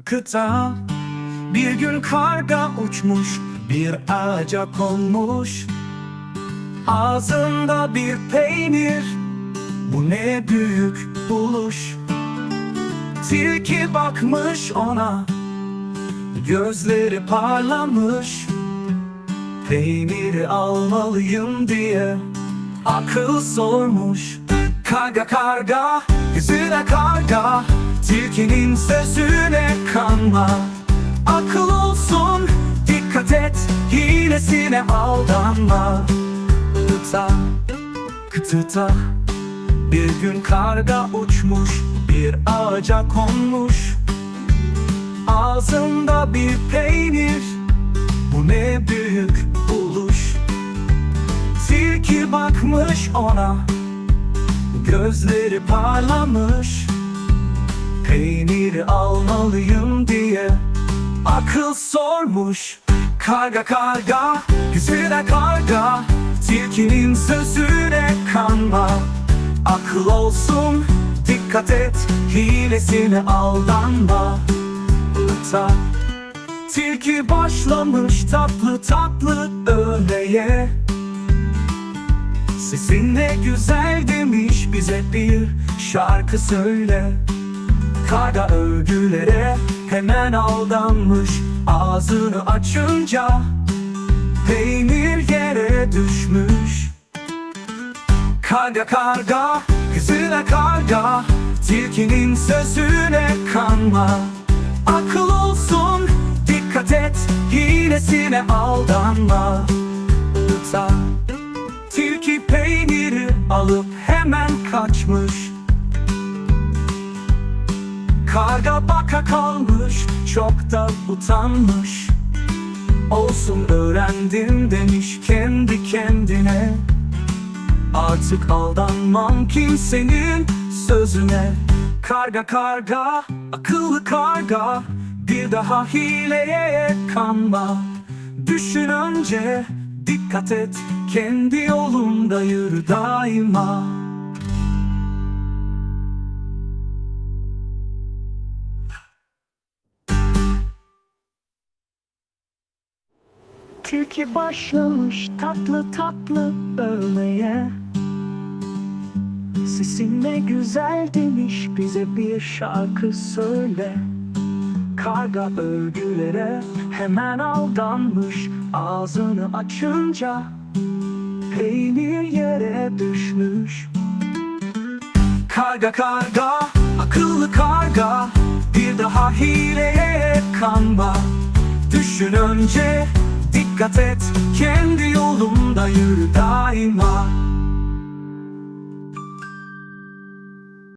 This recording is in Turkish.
kıta. Bir gün karga uçmuş bir ağaca konmuş. Ağzında bir peynir Bu ne büyük buluş. Tilki bakmış ona Gözleri parlamış. Peyniri almalıyım diye Akıl sormuş. Karga karga Yüzüne karga Tilkinin sözüne kanma Akıl olsun Dikkat et Hilesine aldanma. Kıta Kıtıta. Bir gün karga uçmuş Bir ağaca konmuş. Ağzında bir peynir Bu ne büyük buluş. Tilki bakmış ona Gözleri parlamış Peyniri almalıyım diye Akıl sormuş. Karga karga Yüzüne karga Tilkinin sözüne kanma. Akıl olsun Dikkat et Hilesine aldanma. Uta Tilki başlamış tatlı tatlı öğleye Sesin ne güzel demiş bize bir şarkı söyle Karga övgülere hemen aldanmış. Ağzını açınca peynir yere düşmüş. Karga karga, kızına karga Tilkinin sözüne kanma. Akıl olsun, dikkat et Hilesine aldanma. Uta Tilki peyniri alıp hemen kaçmış Karga baka kalmış çok da utanmış. Olsun öğrendim demiş kendi kendine. Artık aldanmam kimsenin sözüne. Karga karga, akıllı karga Bir daha hileye kanma. Düşün önce, dikkat et Kendi yolunda yürü daima Tilki başlamış tatlı tatlı övmeye. Sesin ne güzel demiş bize bir şarkı söyle. Karga övgülere hemen aldanmış Ağzını açınca peynir yere düşmüş. Karga karga, akıllı karga Bir daha hileye kanma. Düşün önce, dikkat et Kendi yolunda yürü